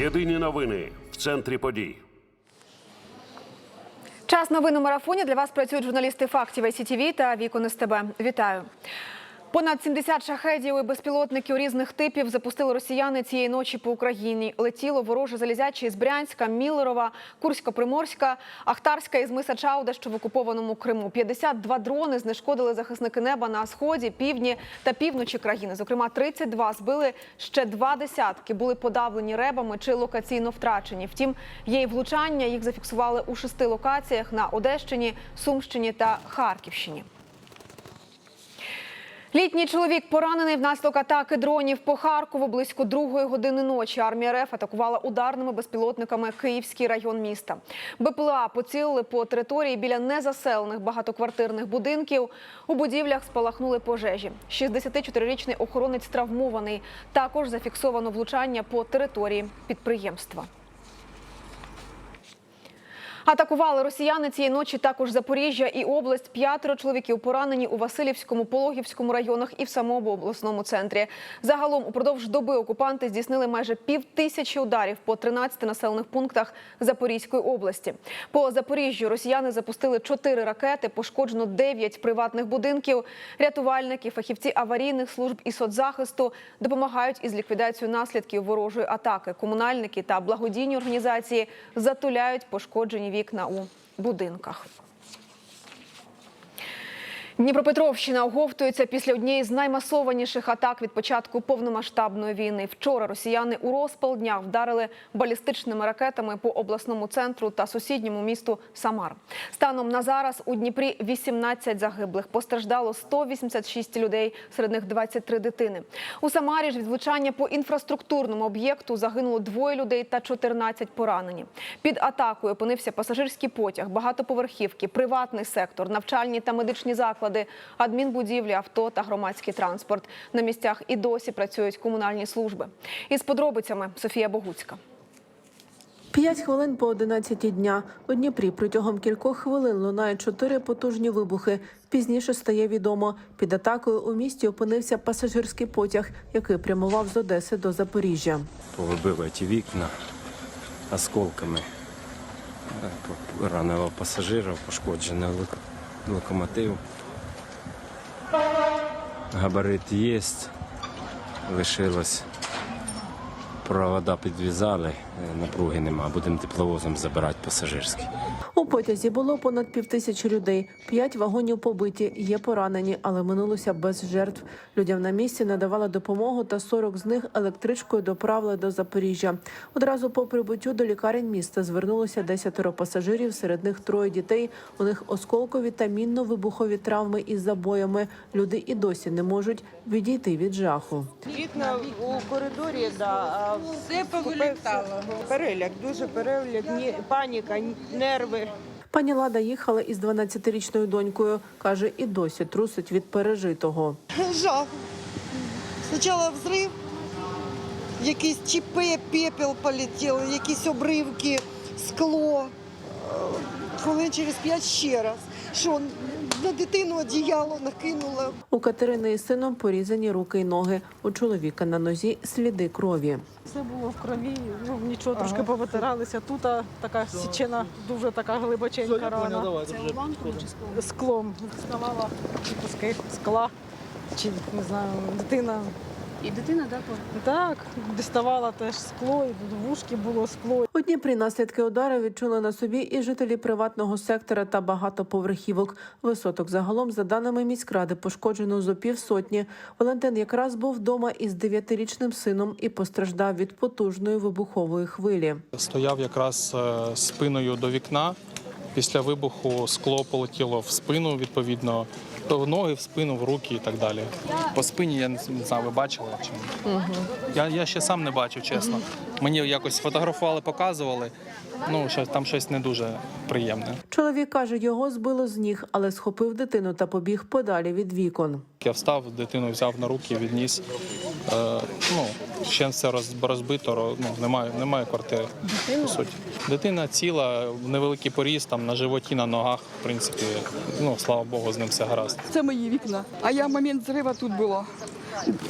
Єдині новини в центрі подій. Час новин у марафоні для вас працюють журналісти фактів ICTV та Вікон СТБ. Вітаю. Понад 70 шахедів і безпілотників різних типів запустили росіяни цієї ночі по Україні. Летіло вороже залізяче з Брянська, Міллерова, Курсько-Приморська, Ахтарська із Миса Чауда, що в окупованому Криму. 52 дрони знешкодили захисники неба на сході, півдні та півночі країни. Зокрема, 32 збили ще два десятки. Були подавлені ребами чи локаційно втрачені. Втім, є й влучання. Їх зафіксували у шести локаціях на Одещині, Сумщині та Харківщині. Літній чоловік поранений внаслідок атаки дронів по Харкову близько другої години ночі. Армія РФ атакувала ударними безпілотниками Київський район міста. БПЛА поцілили по території біля незаселених багатоквартирних будинків. У будівлях спалахнули пожежі. 64-річний охоронець травмований. Також зафіксовано влучання по території підприємства. Атакували росіяни цієї ночі також Запоріжжя і область. П'ятеро чоловіків поранені у Васильівському, Пологівському районах і в самому обласному центрі. Загалом упродовж доби окупанти здійснили майже пів тисячі ударів по 13 населених пунктах Запорізької області. По Запоріжжю росіяни запустили чотири ракети, пошкоджено дев'ять приватних будинків. Рятувальники, фахівці аварійних служб і соцзахисту допомагають із ліквідацією наслідків ворожої атаки. Комунальники та благодійні організації затуляють пошкоджені вікна у будинках. Дніпропетровщина оговтується після однієї з наймасованіших атак від початку повномасштабної війни. Вчора росіяни у розпал дня вдарили балістичними ракетами по обласному центру та сусідньому місту Самар. Станом на зараз у Дніпрі 18 загиблих. Постраждало 186 людей, серед них 23 дитини. У Самарі ж від влучання по інфраструктурному об'єкту загинуло двоє людей та 14 поранені. Під атакою опинився пасажирський потяг, багатоповерхівки, приватний сектор, навчальні та медичні заклади, адмінбудівлі, авто та громадський транспорт. На місцях і досі працюють комунальні служби. Із подробицями Софія Богуцька. П'ять хвилин по 11 дня. У Дніпрі протягом кількох хвилин лунають чотири потужні вибухи. Пізніше стає відомо. Під атакою у місті опинився пасажирський потяг, який прямував з Одеси до Запоріжжя. повибили ті вікна осколками. Е, Ранило пасажирів, пошкоджений локомотив. Габарит є, лишилось. Провода підв'язали, напруги нема. Будемо тепловозом забирати пасажирський. У потязі було понад півтисячі людей. П'ять вагонів побиті, є поранені, але минулося без жертв. Людям на місці надавали допомогу, та 40 з них електричкою доправили до Запоріжжя. Одразу по прибуттю до лікарень міста звернулося десятеро пасажирів, серед них троє дітей. У них осколкові та мінно-вибухові травми із забоями. Люди і досі не можуть відійти від жаху. Вікна у коридорі, да, Все повилітало. Переляк, дуже переляк, ні- паніка, нерви. Пані Лада їхала із 12-річною донькою. каже, і досі трусить від пережитого. Жах. Спочатку взрив, якісь чіпи, пепел полетіли, якісь обривки, скло. Е, Хвилин через п'ять ще раз. Що на дитину одіяло накинула. У Катерини із сином порізані руки й ноги. У чоловіка на нозі сліди крові. Все було в крові, ну нічого, трошки повитиралися. Тут а, така січена, дуже така глибоченька рана. Це уламком чи склом? Склом. Ставала куски скла, чи не знаю, дитина. І дитина, так? Так, діставала теж скло, і в вушки було скло. У Дніпрі наслідки удару відчули на собі і жителі приватного сектора та багатоповерхівок. Висоток загалом, за даними міськради, пошкоджено зо півсотні. Валентин якраз був вдома із дев'ятирічним сином і постраждав від потужної вибухової хвилі. Стояв якраз е, спиною до вікна. Після вибуху скло полетіло в спину, відповідно, в ноги, в спину, в руки і так далі. По спині я не знаю, ви бачили чи ні? Я, я ще сам не бачив, чесно. Мені якось фотографували, показували. Ну, що там щось не дуже приємне. Чоловік каже, його збило з ніг, але схопив дитину та побіг подалі від вікон. Я встав, дитину взяв на руки, відніс. Е, ну, ще все розбито, ро- ну, немає, немає квартири. По суті. Дитина ціла, невеликий поріз, там на животі, на ногах, в принципі, ну, слава Богу, з ним все гаразд. Це мої вікна. А я в момент зриву тут була.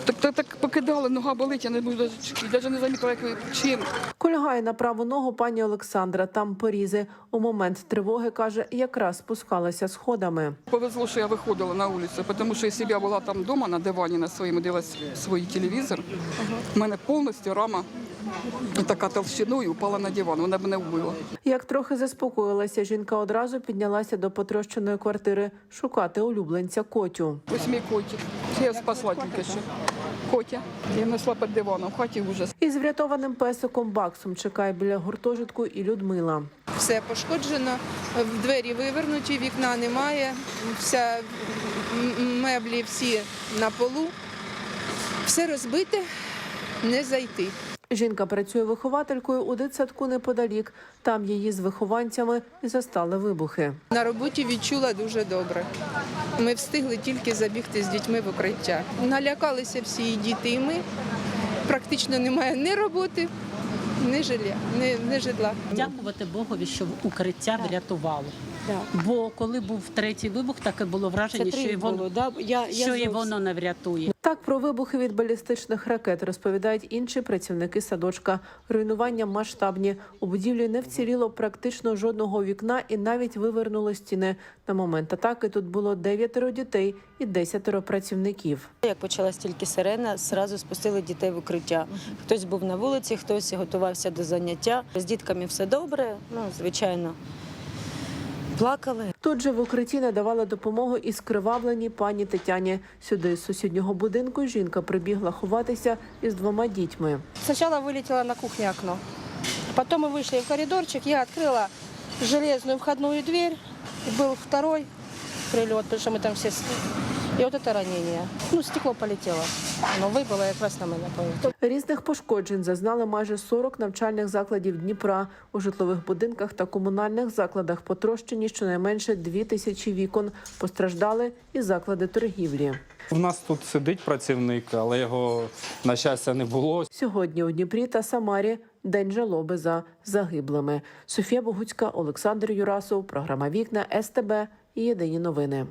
Так, так, так покидали, нога болить, я не буду навіть не замітила, як чим. Кульгає на праву ногу пані Олександра. Там порізи. У момент тривоги каже, якраз спускалася сходами. Повезло, що я виходила на вулицю, тому що якщо б я була там вдома на дивані на своєму дивилась свій телевізор, в мене повністю рама така толщиною упала на диван, вона б мене вбила. Як трохи заспокоїлася, жінка одразу піднялася до потрощеної квартири шукати улюбленця Котю. Ось мій котик. Це я спасла тільки що. Котя. Я знайшла під диваном, в хаті ужас. Із врятованим песиком Баксом чекає біля гуртожитку і Людмила. Все пошкоджено, в двері вивернуті, вікна немає, вся меблі всі на полу. Все розбите, не зайти. Жінка працює вихователькою у дитсадку неподалік. Там її з вихованцями застали вибухи. На роботі відчула дуже добре. Ми встигли тільки забігти з дітьми в укриття. Налякалися всі і діти, і ми. Практично немає ні роботи, ні жилья, ні, ні житла. Дякувати Богові, що укриття врятувало. Бо коли був третій вибух, таке було враження, що і воно, що і воно не врятує. Так про вибухи від балістичних ракет розповідають інші працівники садочка. Руйнування масштабні. У будівлі не вціліло практично жодного вікна і навіть вивернуло стіни. На момент атаки тут було дев'ятеро дітей і десятеро працівників. Як почалась тільки сирена, зразу спустили дітей в укриття. Хтось був на вулиці, хтось готувався до заняття. З дітками все добре, ну звичайно Плакали. Тут же в укритті надавала допомогу і скривавленій пані Тетяні. Сюди з сусіднього будинку жінка прибігла ховатися із двома дітьми. Сначала вылетело на кухне окно. Потом мы вышли в коридорчик, я открыла железную входную дверь. И был второй прилет, потому что мы там все... с- И вот это ранение. Ну, стекло полетело. Оно выбыло якраз на мене. повело. Різних пошкоджень зазнали майже 40 навчальних закладів Дніпра. У житлових будинках та комунальних закладах потрощені щонайменше 2 тисячі вікон. Постраждали і заклади торгівлі. У нас тут сидить працівник, але його, на щастя, не було. Сьогодні у Дніпрі та Самарі день жалоби за загиблими. Софія Богуцька, Олександр Юрасов. Програма Вікна СТБ. І єдині новини.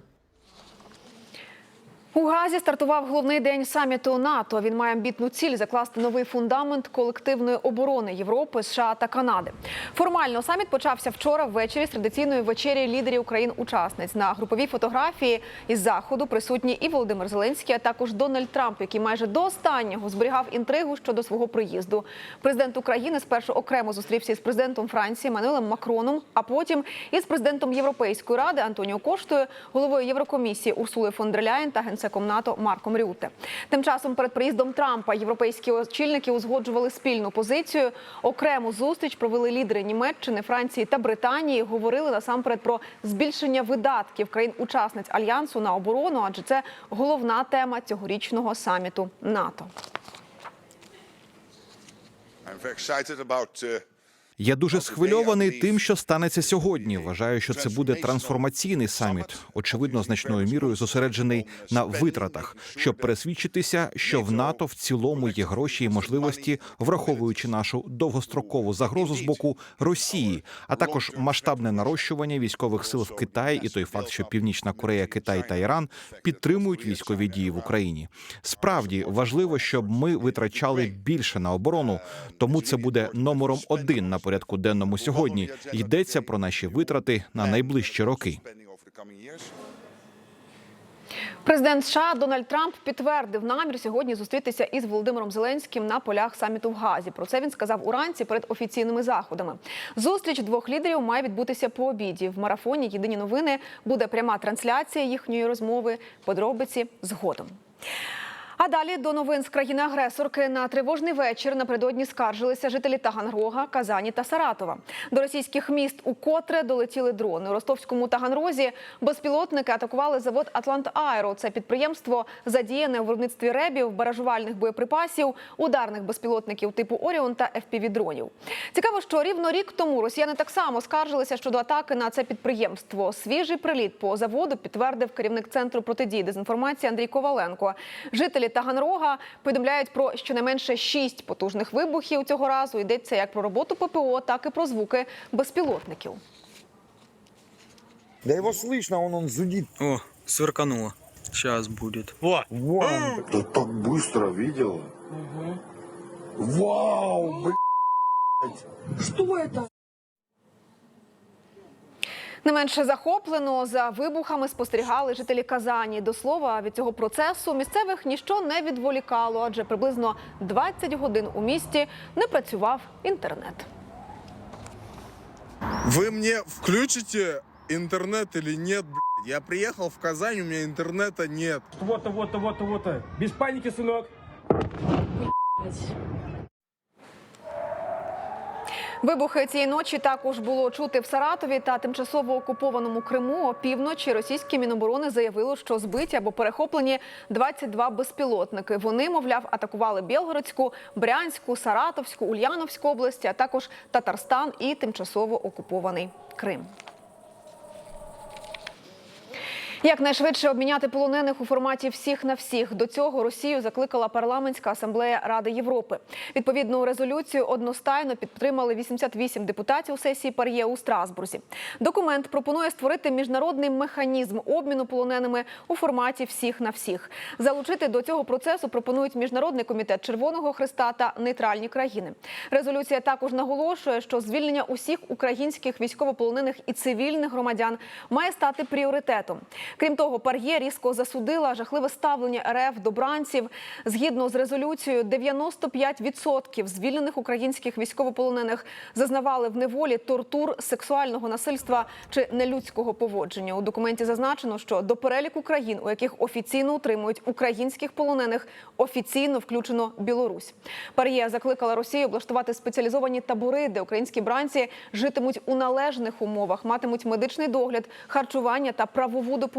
У Газі стартував головний день саміту НАТО. Він має амбітну ціль закласти новий фундамент колективної оборони Європи, США та Канади. Формально саміт почався вчора ввечері з традиційної вечері лідерів країн-учасниць. На груповій фотографії із заходу присутні і Володимир Зеленський, а також Дональд Трамп, який майже до останнього зберігав інтригу щодо свого приїзду. Президент України спершу окремо зустрівся із президентом Франції Мануелем Макроном, а потім із президентом Європейської ради Антоніо Коштою, головою Єврокомісії Урсули фон дер Ляєн та генсеком НАТО Марком Рюте. Тим часом перед приїздом Трампа європейські очільники узгоджували спільну позицію. Окрему зустріч провели лідери Німеччини, Франції та Британії. Говорили насамперед про збільшення видатків країн-учасниць альянсу на оборону, адже це головна тема цьогорічного саміту НАТО. Я дуже схвильований тим, що станеться сьогодні. Вважаю, що це буде трансформаційний саміт, очевидно, значною мірою зосереджений на витратах, щоб пересвідчитися, що в НАТО в цілому є гроші і можливості, враховуючи нашу довгострокову загрозу з боку Росії, а також масштабне нарощування військових сил в Китаї і той факт, що Північна Корея, Китай та Іран підтримують військові дії в Україні. Справді важливо, щоб ми витрачали більше на оборону, тому це буде номером один на порядку денному сьогодні. Йдеться про наші витрати на найближчі роки. Президент США Дональд Трамп підтвердив намір сьогодні зустрітися із Володимиром Зеленським на полях саміту в Газі. Про це він сказав уранці перед офіційними заходами. Зустріч двох лідерів має відбутися по обіді. В марафоні Єдині новини буде пряма трансляція їхньої розмови. Подробиці згодом. А далі до новин з країни-агресорки на тривожний вечір напередодні скаржилися жителі Таганрога, Казані та Саратова. До російських міст укотре долетіли дрони. У ростовському Таганрозі безпілотники атакували завод Атлант Аеро. Це підприємство задіяне у виробництві ребів, баражувальних боєприпасів, ударних безпілотників типу Оріон та FPV-дронів. Цікаво, що рівно рік тому росіяни так само скаржилися щодо атаки на це підприємство. Свіжий приліт по заводу підтвердив керівник центру протидії дезінформації Андрій Коваленко. Жителі Таганрога повідомляють про щонайменше шість потужних вибухів цього разу. Йдеться як про роботу ППО, так і про звуки безпілотників. Да его слышно, он, он зудит. О, сверкануло. Сейчас будет. Ты так быстро видела? Вау, блядь! Что это? Не менше захоплено за вибухами спостерігали жителі Казані. До слова, від цього процесу місцевих ніщо не відволікало, адже приблизно 20 годин у місті не працював інтернет. Вы мне включите интернет или нет, блядь? Я приехал в Казань, у. Вот-то, вот-то, вот-то, вот-то. Без паники, сынок. Вибухи цієї ночі також було чути в Саратові та тимчасово окупованому Криму. Опівночі російські міноборони заявило, що збиті або перехоплені 22 безпілотники. Вони, мовляв, атакували Білгородську, Брянську, Саратовську, Ульяновську області, а також Татарстан і тимчасово окупований Крим. Якнайшвидше обміняти полонених у форматі всіх на всіх. До цього Росію закликала парламентська асамблея Ради Європи. Відповідну резолюцію одностайно підтримали 88 депутатів у сесії Пар'є у Страсбурзі. Документ пропонує створити міжнародний механізм обміну полоненими у форматі всіх на всіх. Залучити до цього процесу пропонують міжнародний комітет Червоного Христа та нейтральні країни. Резолюція також наголошує, що звільнення усіх українських військовополонених і цивільних громадян має стати пріоритетом. Крім того, Пар'є різко засудила жахливе ставлення РФ до бранців. Згідно з резолюцією, 95% звільнених українських військовополонених зазнавали в неволі тортур, сексуального насильства чи нелюдського поводження. У документі зазначено, що до переліку країн, у яких офіційно утримують українських полонених, офіційно включено Білорусь. Пар'є закликала Росію облаштувати спеціалізовані табори, де українські бранці житимуть у належних умовах, матимуть медичний догляд, харчування та правову допомогу.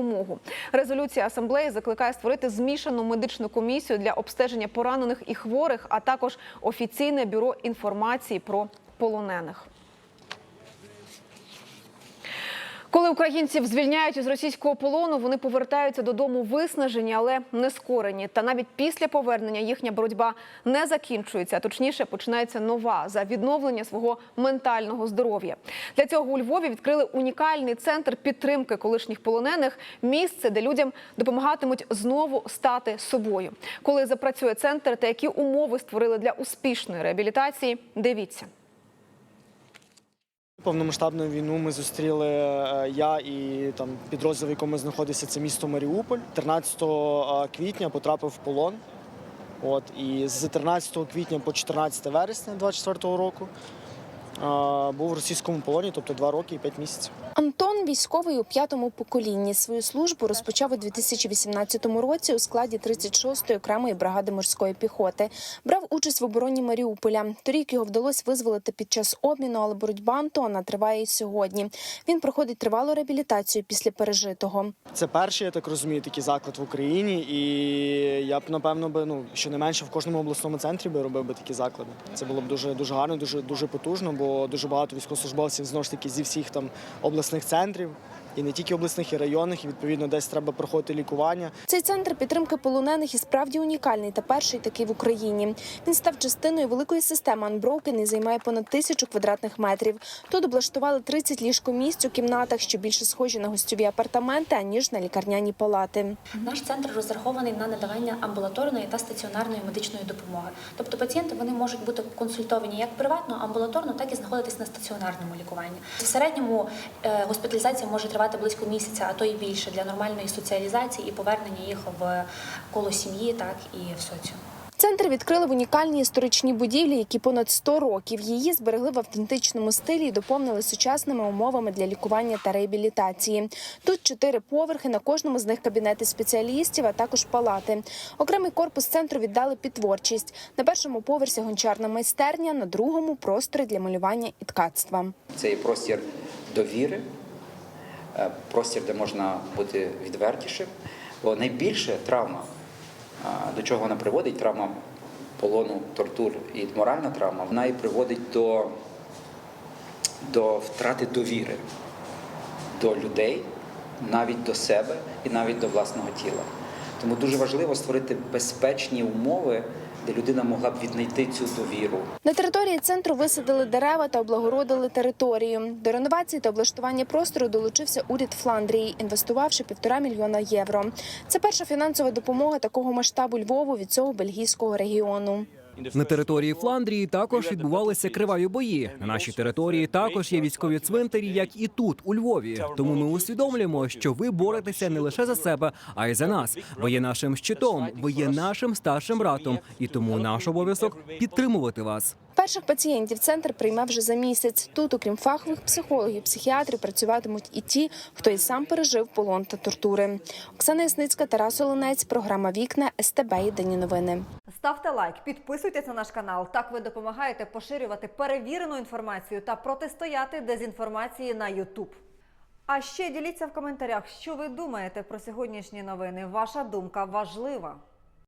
Резолюція асамблеї закликає створити змішану медичну комісію для обстеження поранених і хворих, а також офіційне бюро інформації про полонених. Коли українців звільняють із російського полону, вони повертаються додому виснажені, але не скорені. Та навіть після повернення їхня боротьба не закінчується, а точніше починається нова за відновлення свого ментального здоров'я. Для цього у Львові відкрили унікальний центр підтримки колишніх полонених, місце, де людям допомагатимуть знову стати собою. Коли запрацює центр та які умови створили для успішної реабілітації, дивіться. Повномасштабну війну ми зустріли е, я і там підрозділ, в якому знаходиться це місто Маріуполь. 13 квітня потрапив в полон. От і з 13 квітня по 14 вересня 24 року е, був в російському полоні, тобто два роки і п'ять місяців. Антон військовий у п'ятому поколінні. Свою службу розпочав у 2018 році у складі 36-ї окремої бригади морської піхоти. Брав участь в обороні Маріуполя. Торік його вдалося визволити під час обміну, але боротьба Антона триває і сьогодні. Він проходить тривалу реабілітацію після пережитого. Це перший, я так розумію, такий заклад в Україні, і я б напевно би ну щонайменше в кожному обласному центрі би робив би такі заклади. Це було б дуже дуже гарно, дуже дуже потужно, бо дуже багато військовослужбовців знову ж таки зі всіх там обласних центрів, Andrew. І не тільки обласних, і районних. І відповідно десь треба проходити лікування. Цей центр підтримки полонених і справді унікальний та перший такий в Україні. Він став частиною великої системи Unbroken і займає понад тисячу квадратних метрів. Тут облаштували 30 ліжкомісць у кімнатах, що більше схожі на гостьові апартаменти аніж на лікарняні палати. Наш центр розрахований на надавання амбулаторної та стаціонарної медичної допомоги. Тобто пацієнти вони можуть бути консультовані як приватно, амбулаторно, так і знаходитись на стаціонарному лікуванні. В середньому е, госпіталізація може тривати близько місяця, а то й більше для нормальної соціалізації і повернення їх в коло сім'ї, так і в соціум. Центр відкрили в унікальній історичній будівлі, які понад 100 років її зберегли в автентичному стилі і доповнили сучасними умовами для лікування та реабілітації. Тут чотири поверхи, на кожному з них кабінети спеціалістів, а також палати. Окремий корпус центру віддали під творчість. На першому поверсі гончарна майстерня, на другому простори для малювання і ткацтва. Це є простір довіри, простір, де можна бути відвертішим. Бо найбільше травма, до чого вона приводить, травма полону, тортур і моральна травма, вона і приводить до, до втрати довіри до людей, навіть до себе і навіть до власного тіла. Тому дуже важливо створити безпечні умови де людина могла б віднайти цю довіру. На території центру висадили дерева та облагородили територію. До реновації та облаштування простору долучився уряд Фландрії, інвестувавши півтора мільйона євро. Це перша фінансова допомога такого масштабу Львову від цього бельгійського регіону. На території Фландрії також відбувалися криваві бої. На нашій території також є військові цвинтарі, як і тут, у Львові. Тому ми усвідомлюємо, що ви боретеся не лише за себе, а й за нас. Ви є нашим щитом, ви є нашим старшим братом, і тому наш обов'язок підтримувати вас. Перших пацієнтів центр прийме вже за місяць. Тут, окрім фахових психологів, психіатрів, працюватимуть і ті, хто і сам пережив полон та тортури. Оксана Ясницька, Тарас Оленець, програма Вікна СТБ. Єдині новини. Ставте лайк, підписуйтесь на наш канал. Так ви допомагаєте поширювати перевірену інформацію та протистояти дезінформації на YouTube. А ще діліться в коментарях, що ви думаєте про сьогоднішні новини. Ваша думка важлива.